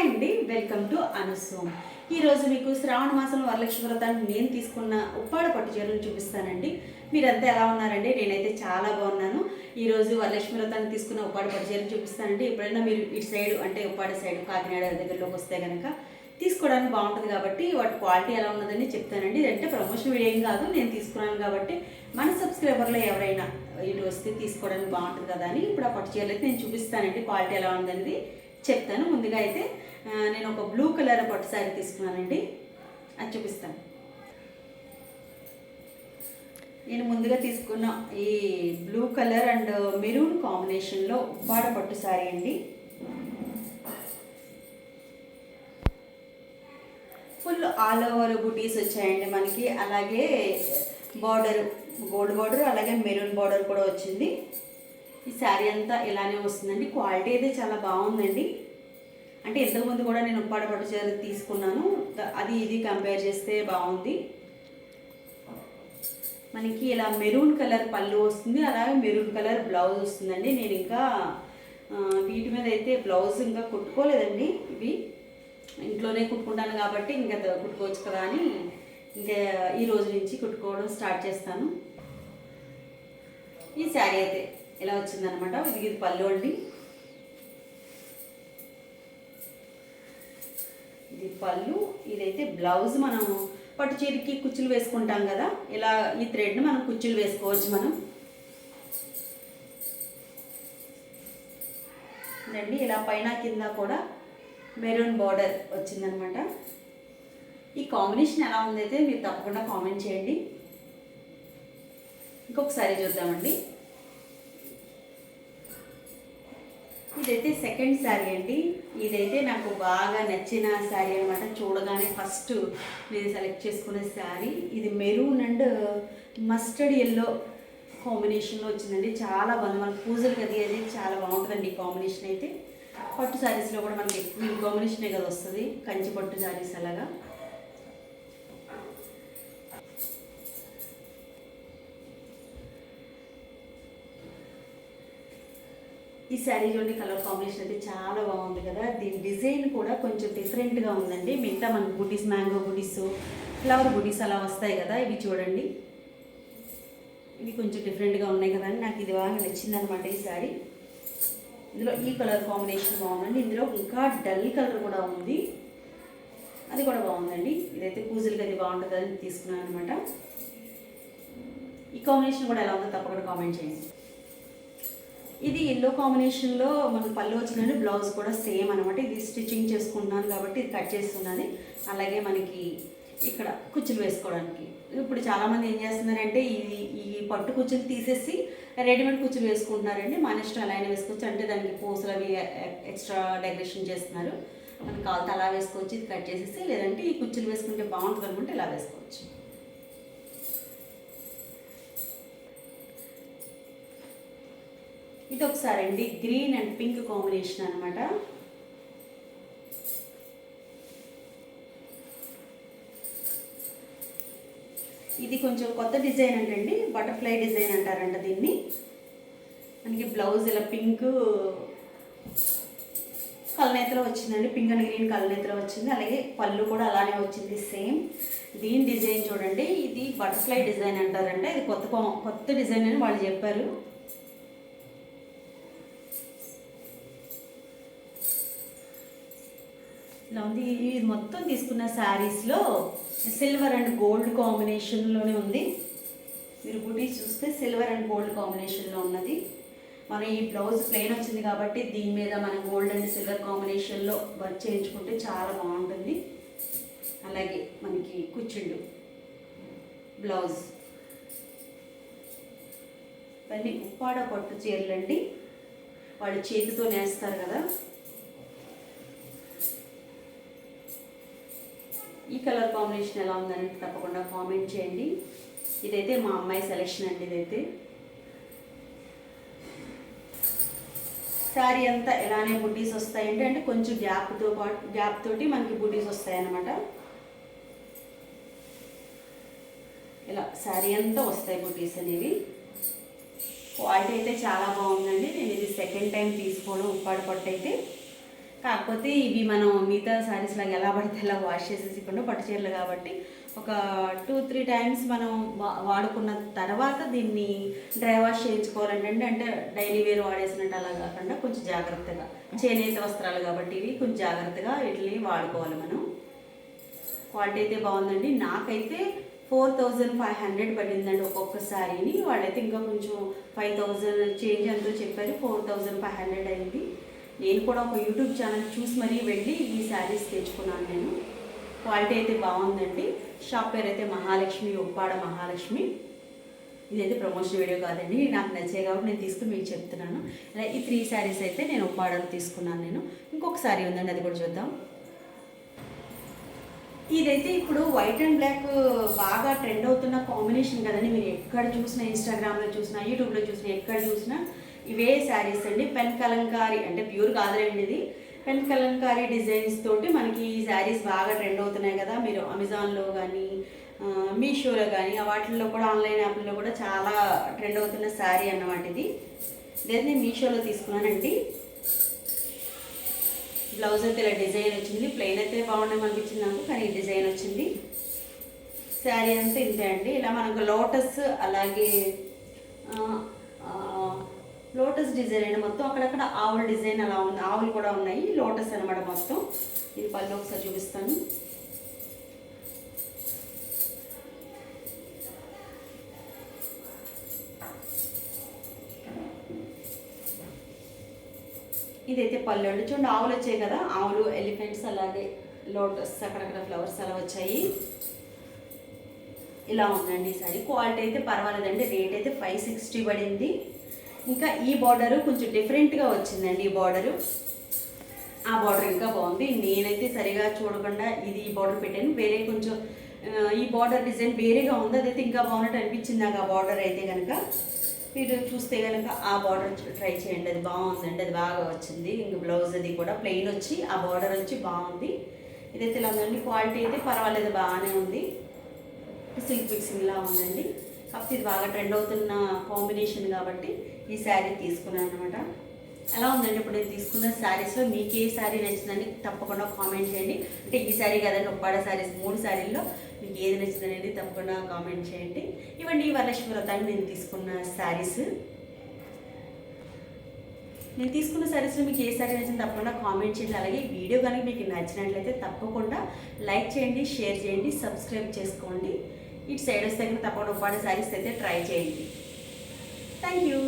Hi అండి welcome to అనుసోమ్ ఈరోజు మీకు శ్రావణ మాసం వరలక్ష్మి వ్రతానికి నేను తీసుకున్న ఉప్పాడ పట్టు చీరలు చూపిస్తానండి. మీరంతా ఎలా ఉన్నారండి? నేనైతే చాలా బాగున్నాను. ఈరోజు వరలక్ష్మి వ్రతానికి తీసుకున్న ఉప్పాడ పట్టు చీరలు చూపిస్తానండి. ఎప్పుడైనా మీరు ఇటు సైడ్ అంటే ఉప్పాడ సైడ్ కాకినాడ దగ్గరలోకి వస్తే కనుక తీసుకోవడానికి బాగుంటుంది కాబట్టి వాటి క్వాలిటీ ఎలా ఉన్నదని చెప్తానండి. ఇదంటే ప్రమోషన్ వీడియో ఏం కాదు నేను తీసుకున్నాను కాబట్టి మన సబ్స్క్రైబర్లో ఎవరైనా ఇటు వస్తే తీసుకోవడానికి బాగుంటుంది కదా అని ఇప్పుడు ఆ పట్టు చీరలు అయితే నేను చూపిస్తానండి. క్వాలిటీ ఎలా ఉందనేది చెప్తాను. ముందుగా అయితే నేను ఒక బ్లూ కలర్ పట్టు శారీ తీసుకున్నానండి. అది చూపిస్తాను. నేను ముందుగా తీసుకున్న ఈ బ్లూ కలర్ అండ్ మెరూన్ కాంబినేషన్లో ఉప్పాడ పట్టు శారీ అండి. ఫుల్ ఆల్ ఓవర్ బుటీస్ వచ్చాయండి మనకి. అలాగే బార్డర్ గోల్డ్ బార్డర్ అలాగే మెరూన్ బార్డర్ కూడా వచ్చింది. ఈ శారీ అంతా ఇలానే వస్తుందండి. క్వాలిటీ అయితే చాలా బాగుందండి. అంటే ఇంతకుముందు కూడా నేను ఉప్పాడ పట్టు చీర తీసుకున్నాను. అది ఇది కంపేర్ చేస్తే బాగుంది. మనకి ఇలా మెరూన్ కలర్ పళ్ళు వస్తుంది అలాగే మెరూన్ కలర్ బ్లౌజ్ వస్తుందండి. నేను ఇంకా వీటి మీద అయితే బ్లౌజ్ ఇంకా కుట్టుకోలేదండి. ఇవి ఇంట్లోనే కుట్టుకుంటాను కాబట్టి ఇంకా కుట్టుకోవచ్చు కదా అని ఇంకా ఈ రోజు నుంచి కుట్టుకోవడం స్టార్ట్ చేస్తాను. ఈ శారీ అయితే ఇలా వచ్చిందనమాట ఇది ఇది పళ్ళు అండి. ఇది పళ్ళు ఇదైతే బ్లౌజ్ మనం పట్టు చీరకి కుచ్చులు వేసుకుంటాం కదా. ఇలా ఈ థ్రెడ్ని మనం కుచ్చులు వేసుకోవచ్చు మనం. అండి ఇలా పైన కింద కూడా మెరూన్ బార్డర్ వచ్చిందనమాట. ఈ కాంబినేషన్ ఎలా ఉందైతే మీరు తప్పకుండా కామెంట్ చేయండి. ఇంకొకసారి చూద్దామండి. ఇదైతే సెకండ్ శారీ అండి. ఇదైతే నాకు బాగా నచ్చిన శారీ అనమాట చూడగానే ఫస్ట్ నేను సెలెక్ట్ చేసుకునే శారీ ఇది మెరూన్ అండ్ మస్టర్డ్ ఎల్లో కాంబినేషన్లో వచ్చిందండి. చాలా బాగుంది. మన పూజలు అది అది చాలా బాగుంటుందండి ఈ కాంబినేషన్ అయితే. పట్టు శారీస్లో కూడా మనకి ఈ కాంబినేషనే కదా వస్తుంది. కంచి పట్టు శారీస్ అలాగా. ఈ శారీలోని కలర్ కాంబినేషన్ అయితే చాలా బాగుంది కదా. దీని డిజైన్ కూడా కొంచెం డిఫరెంట్గా ఉందండి. మిగతా మనకు బుటీస్ మ్యాంగో బుటీస్ ఫ్లవర్ బుటీస్ అలా వస్తాయి కదా. ఇవి చూడండి. ఇవి కొంచెం డిఫరెంట్గా ఉన్నాయి కదా అని నాకు ఇది బాగా నచ్చింది అనమాట ఈ శారీ. ఇందులో ఈ కలర్ కాంబినేషన్ బాగుందండి. ఇందులో ఇంకా డల్ కలర్ కూడా ఉంది. అది కూడా బాగుందండి. ఇదైతే పూజలకి అది బాగుంటుంది అని తీసుకున్నాను అనమాట ఈ కాంబినేషన్ కూడా ఎలా ఉందో తప్పకుండా కామెంట్ చేయండి. ఇది ఎల్లో కాంబినేషన్లో మనకు పళ్ళు వచ్చిందండి బ్లౌజ్ కూడా సేమ్ అనమాట ఇది స్టిచ్చింగ్ చేసుకుంటున్నాను కాబట్టి ఇది కట్ చేస్తున్నది అలాగే మనకి ఇక్కడ కుచ్చులు వేసుకోవడానికి. ఇప్పుడు చాలామంది ఏం చేస్తున్నారంటే ఇది ఈ పట్టు కుచ్చులు తీసేసి రెడీమేడ్ కుచ్చులు వేసుకుంటున్నారండి. మన ఇష్టం ఎలా అయినా వేసుకోవచ్చు. అంటే దానికి పూసలు అవి ఎక్స్ట్రా డెకరేషన్ చేస్తున్నారు. మనకి కావాలితే అలా వేసుకోవచ్చు. ఇది కట్ చేసేసి లేదంటే ఈ కుచ్చులు వేసుకుంటే బాగుంటుంది అనుకుంటే ఇలా వేసుకోవచ్చు. ఇది ఒకసారి అండి గ్రీన్ అండ్ పింక్ కాంబినేషన్ అనమాట ఇది కొంచెం కొత్త డిజైన్ అంటండి బటర్ఫ్లై డిజైన్ అంటారంట దీన్ని. మనకి బ్లౌజ్ ఇలా పింక్ కలనేతలో వచ్చిందండి పింక్ అండ్ గ్రీన్ కలనేతలో వచ్చింది అలాగే పళ్ళు కూడా అలానే వచ్చింది సేమ్. దీని డిజైన్ చూడండి ఇది బటర్ఫ్లై డిజైన్ అంటారంట ఇది కొత్త కొత్త డిజైన్ అని వాళ్ళు చెప్పారు. ఇలా ఉంది. ఇది మొత్తం తీసుకున్న శారీస్లో సిల్వర్ అండ్ గోల్డ్ కాంబినేషన్లోనే ఉంది. మీరు బుటీ చూస్తే సిల్వర్ అండ్ గోల్డ్ కాంబినేషన్లో ఉన్నది. మన ఈ బ్లౌజ్ ప్లెయిన్ వచ్చింది కాబట్టి దీని మీద మనం గోల్డ్ అండ్ సిల్వర్ కాంబినేషన్లో వర్క్ చేయించుకుంటే చాలా బాగుంటుంది. అలాగే మనకి కుచ్చుండు బ్లౌజ్ ఇవన్నీ ఉప్పాడ పట్టు చీరలండి. వాళ్ళు చేతితో నేస్తారు కదా. కలర్ కాంబినేషన్ ఎలా ఉందని తప్పకుండా కామెంట్ చేయండి. ఇదైతే మా అమ్మాయి సెలెక్షన్ అండి ఇదైతే. శారీ అంతా ఎలానే బుడ్డీస్ వస్తాయండి అంటే కొంచెం గ్యాప్తో పాటు గ్యాప్ తోటి మనకి బుడ్డీస్ వస్తాయి అన్నమాట ఇలా శారీ అంతా వస్తాయి బుటీస్ అనేవి. క్వాలిటీ అయితే చాలా బాగుందండి. నేను ఇది సెకండ్ టైం తీసుకోవడం ఉప్పాడు పట్టు అయితే. కాకపోతే ఇవి మనం మిగతా శారీస్ లాగా ఎలా పడితే ఎలా వాష్ చేసేసకుండా పట్టు చీరలు కాబట్టి ఒక టూ త్రీ టైమ్స్ మనం వా- వాడుకున్న తర్వాత దీన్ని డ్రై వాష్ చేయించుకోవాలంటే అంటే డైలీ వేర్ వాడేసినట్టు అలా కాకుండా కొంచెం జాగ్రత్తగా. చేనేత వస్త్రాలు కాబట్టి ఇవి కొంచెం జాగ్రత్తగా వీటిని వాడుకోవాలి మనం. క్వాలిటీ అయితే బాగుందండి. నాకైతే ఫోర్ థౌజండ్ ఫైవ్ హండ్రెడ్ పడిందండి ఒక్కొక్క శారీని వాళ్ళైతే ఇంకా కొంచెం ఫైవ్ థౌజండ్ చేంజ్ ఎంతో చెప్పారు. ఫోర్ థౌజండ్ ఫైవ్ హండ్రెడ్ అయింది. నేను కూడా ఒక యూట్యూబ్ ఛానల్ చూసి మరీ వెళ్ళి ఈ శారీస్ తెచ్చుకున్నాను నేను. క్వాలిటీ అయితే బాగుందండి. షాప్ పేరు అయితే మహాలక్ష్మి ఉప్పాడ మహాలక్ష్మి. ఇదైతే ప్రమోషన్ వీడియో కాదండి. నాకు నచ్చాయి కాబట్టి నేను తీసుకుని మీకు చెప్తున్నాను. ఇలా ఈ త్రీ శారీస్ అయితే నేను ఉప్పాడలు తీసుకున్నాను నేను. ఇంకొక శారీ ఉందండి అది కూడా చూద్దాం. ఇదైతే ఇప్పుడు వైట్ అండ్ బ్లాక్ బాగా ట్రెండ్ అవుతున్న కాంబినేషన్ కదండి. మీరు ఎక్కడ చూసినా ఇన్స్టాగ్రామ్లో చూసినా యూట్యూబ్లో చూసినా ఎక్కడ చూసినా ఇవే శారీస్ అండి. పెన్ కలంకారీ అంటే ప్యూర్ కాదులేండి ఇది. పెన్ కలంకారీ డిజైన్స్ తోటి మనకి ఈ శారీస్ బాగా ట్రెండ్ అవుతున్నాయి కదా. మీరు అమెజాన్లో కానీ మీషోలో కానీ వాటిల్లో కూడా ఆన్లైన్ యాప్లో కూడా చాలా ట్రెండ్ అవుతున్న శారీ అన్నమాట ఇది. ఇదైతే నేను మీషోలో తీసుకున్నానండి. బ్లౌజ్ అయితే ఇలా డిజైన్ వచ్చింది. ప్లెయిన్ అయితే బాగుండేమో అనిపించింది నాకు కానీ ఈ డిజైన్ వచ్చింది. శారీ అంతా ఇంతే అండి. ఇలా మనకు లోటస్ అలాగే లోటస్ డిజైన్ అయిన మొత్తం అక్కడక్కడ ఆవుల డిజైన్ అలా ఉంది. ఆవులు కూడా ఉన్నాయి. లోటస్ అనమాట మొత్తం. ఇది పళ్ళు ఒకసారి చూపిస్తాను. ఇదైతే పళ్ళు అండి. చూడండి ఆవులు వచ్చాయి కదా. ఆవులు ఎలిఫెంట్స్ అలాగే లోటస్ అక్కడక్కడ ఫ్లవర్స్ అలా వచ్చాయి. ఇలా ఉందండి ఈ సారీ. క్వాలిటీ అయితే పర్వాలేదండి. రేట్ అయితే ఫైవ్ సిక్స్టీ పడింది. ఇంకా ఈ బార్డర్ కొంచెం డిఫరెంట్గా వచ్చిందండి ఈ బార్డరు. ఆ బార్డర్ ఇంకా బాగుంది. నేనైతే సరిగా చూడకుండా ఇది ఈ బార్డర్ పెట్టాను. వేరే కొంచెం ఈ బార్డర్ డిజైన్ వేరేగా ఉంది. అదైతే ఇంకా బాగున్నట్టు అనిపించింది నాకు ఆ బార్డర్ అయితే కనుక మీరు చూస్తే కనుక ఆ బార్డర్ ట్రై చేయండి. అది బాగుందండి. అది బాగా వచ్చింది. ఇంక బ్లౌజ్ అది కూడా ప్లెయిన్ వచ్చి ఆ బార్డర్ వచ్చి బాగుంది. ఇదైతే ఇలా ఉందండి. క్వాలిటీ అయితే పర్వాలేదు బాగానే ఉంది. సిల్క్ ఫిక్సింగ్లా ఉందండి. కాకపోతే ఇది బాగా ట్రెండ్ అవుతున్న కాంబినేషన్ కాబట్టి ఈ శారీ తీసుకున్నాను అనమాట ఎలా ఉందండి ఇప్పుడు నేను తీసుకున్న శారీస్లో మీకు ఏ శారీ నచ్చిందని తప్పకుండా కామెంట్ చేయండి. అంటే ఈ శారీ కదండి ఒప్పాడ శారీస్ మూడు శారీల్లో మీకు ఏది నచ్చిందనేది తప్పకుండా కామెంట్ చేయండి. ఇవ్వండి ఈ వరలక్ష్మి వ్రతాన్ని నేను తీసుకున్న శారీస్ నేను తీసుకున్న శారీస్లో మీకు ఏ శారీ నచ్చింది తప్పకుండా కామెంట్ చేయండి. అలాగే వీడియో కనుక మీకు నచ్చినట్లయితే తప్పకుండా లైక్ చేయండి షేర్ చేయండి సబ్స్క్రైబ్ చేసుకోండి. ఇటు సైడ్ వస్తే కనుక తప్పకుండా ఉప్పాడ శారీస్ అయితే ట్రై చేయండి. Thank you